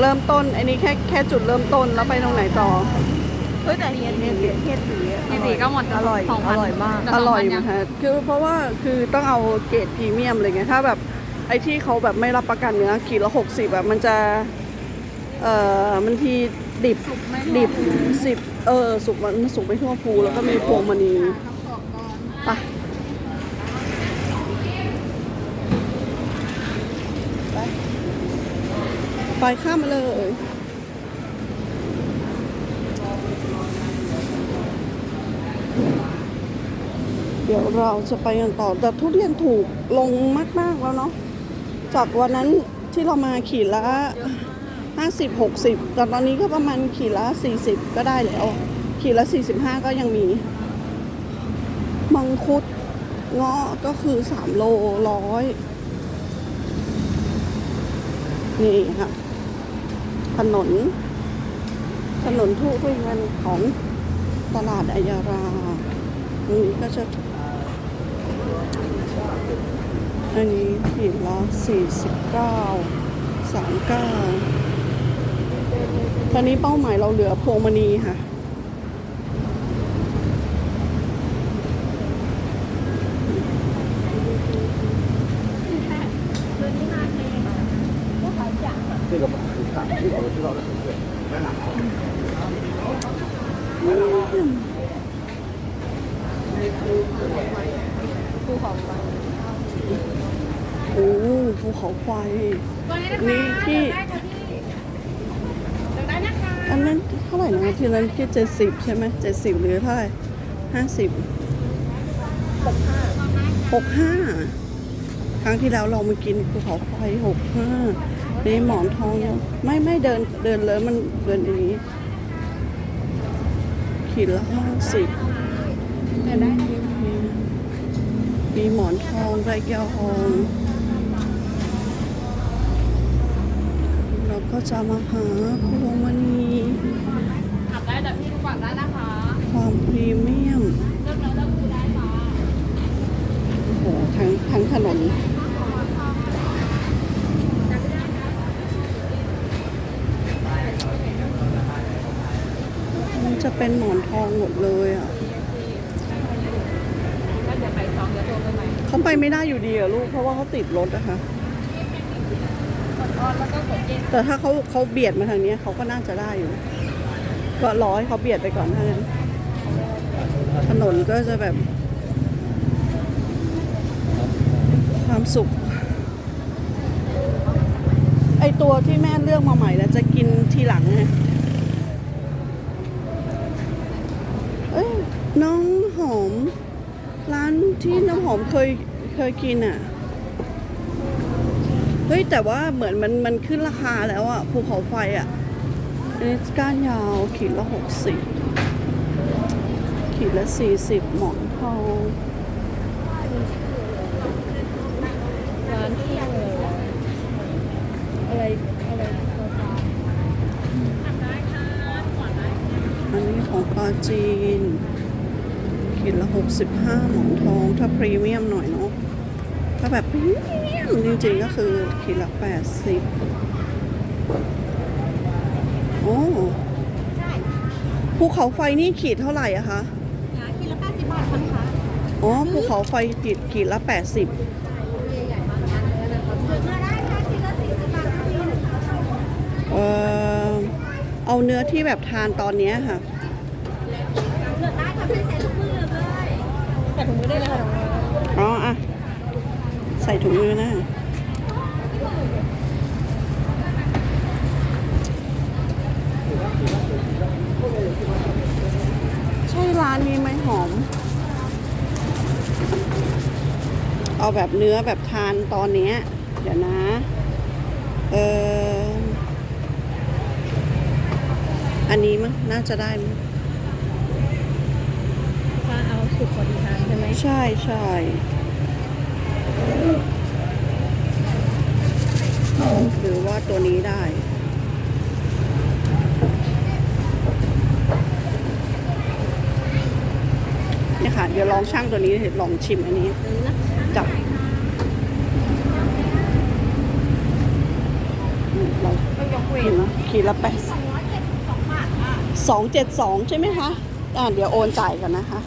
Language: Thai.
เริ่มต้นอันนี้แค่แค่จุดเริ่มต้นแล้วไปตรงไหนต่อเฮ้ยแต่เฮียเฮียเฮียเฮียตีอะเฮียตีก็หมดอร่อยสองพันอร่อยมากจะอร่อยสงไหมพันงคะคือเพราะว่าคือต้องเอาเกรดพรีเมียมเลยไงถ้าแบบไอ้ที่เขาแบบไม่รับประกันเนื้อขีดละหกสิบแบบมันจะเอ่อมันทีดิบสุกไม่ดิบสิบเออสุกมันสุกไม่ทั่วภูแล้วก็มีพวงมณีไปไป ไปข้ามมาเลยเดี๋ยวเราจะไปกันต่อ แต่ทุเรียนถูกลงมากๆแล้วเนาะ จากวันนั้นที่เรามาขีดละห้าสิบหกสิบแต่ตอนนี้ก็ประมาณขีดละสี่สิบก็ได้แล้ว ขีดละสี่สิบห้าก็ยังมี มังคุดเงาะก็คือสามโลร้อยนี่ค่ะ ถนน ถนนทุเรียนของตลาดอายาราตรงนี้ก็จะ อันนี้ขีดละสี่สิบเก้าสามเก้าตอนนี้เป้าหมายเราเหลือพวงมณีค่ะ 这个吧， ภูเขาไฟโอ้ภูเขาไฟนี่ที่อันนั้นเท่าไหร่นะที่นั้นที่เจ็ดสิบใช่ไหมเจ็ดสิบหรือเท่าไหร่ห้าสิบหกห้าครั้งที่แล้วเรามากินภูเขาไฟหกห้า นี่หมอนทองยังไม่ไม่เดินเดินเลยมันเดินอย่างนี้ขีดละห้าสิบมีหมอนทองไรยองเราก็จะมาหาพวงมณีขับได้แต่พี่ดูก่อนได้นะคะ ความพรีเมียมเลือกแล้วเลือกดูได้ค่ะโอ้โหทั้งทั้งถนน จะเป็นหมอนทองหมดเลยอะเขาไปไม่ได้อยู่ดีอะลูก เพราะว่าเขาติดรถอะค่ะแต่ถ้าเขาเขาเบียดมาทางนี้เขาก็น่าจะได้อยู่ ก็รอให้เขาเบียดไปก่อนถ้างั้นถนนก็จะแบบ ความสุข ไอตัวที่แม่เลือกมาใหม่แล้วจะกินทีหลังไงเอ้ยน้องหอม ร้าน ที่น้ำหอมเคยเคยกินอะ เฮ้ย แต่ว่าเหมือนมันมันขึ้นราคาแล้วอะภูเขาไฟอะอันนี้ก้านยาวขีดละหกสิบขีดละสี่สิบหมอนทองร้านที่อะไรวะอะไรอะไรเขาทอันนี้ของปลาจีน ขีดละหกสิบห้าหมอนทอง ถ้าพรีเมียมหน่อยเนาะถ้าแบบพรีเมียมจริงๆก็คือขีดละแปดสิบโอ้ภูเขาไฟนี่ขีดเท่าไหร่อะคะำกินละแปดสิบบาทคนคะอ๋อภูเขาไฟขีดขีดละแปดสิบใหญ่ๆมากอันเลยนะคะเลือกได้ค่ะกินละสี่สิบบาทค่ะพี่เออเอาเนื้อที่แบบทานตอนเนี้ยค่ะ เลือกได้ค่ะพี่ใส่ถุงมือเลยำแต่ถุงมือได้เลยค่ะถุงมืออ๋ออะใส่ถุงมือนะใช่ร้านนี้ไหมหอม เอาแบบเนื้อแบบทานตอนเนี้ย เดี๋ยวนะ เอออันนี้มั้งน่าจะได้มั้งถ้าเอาสุกพอดีทานใช่ไหมใช่ใช่หรือว่าตัวนี้ได้เนี่ยค่ะ เดี๋ยวลองช่างตัวนี้ลองชิมอันนี้ จับเราก็ยกเกรดขีดละแปดสองเจ็ดสองใช่ไหมคะ อ่าเดี๋ยวโอนจ่ายกันนะคะ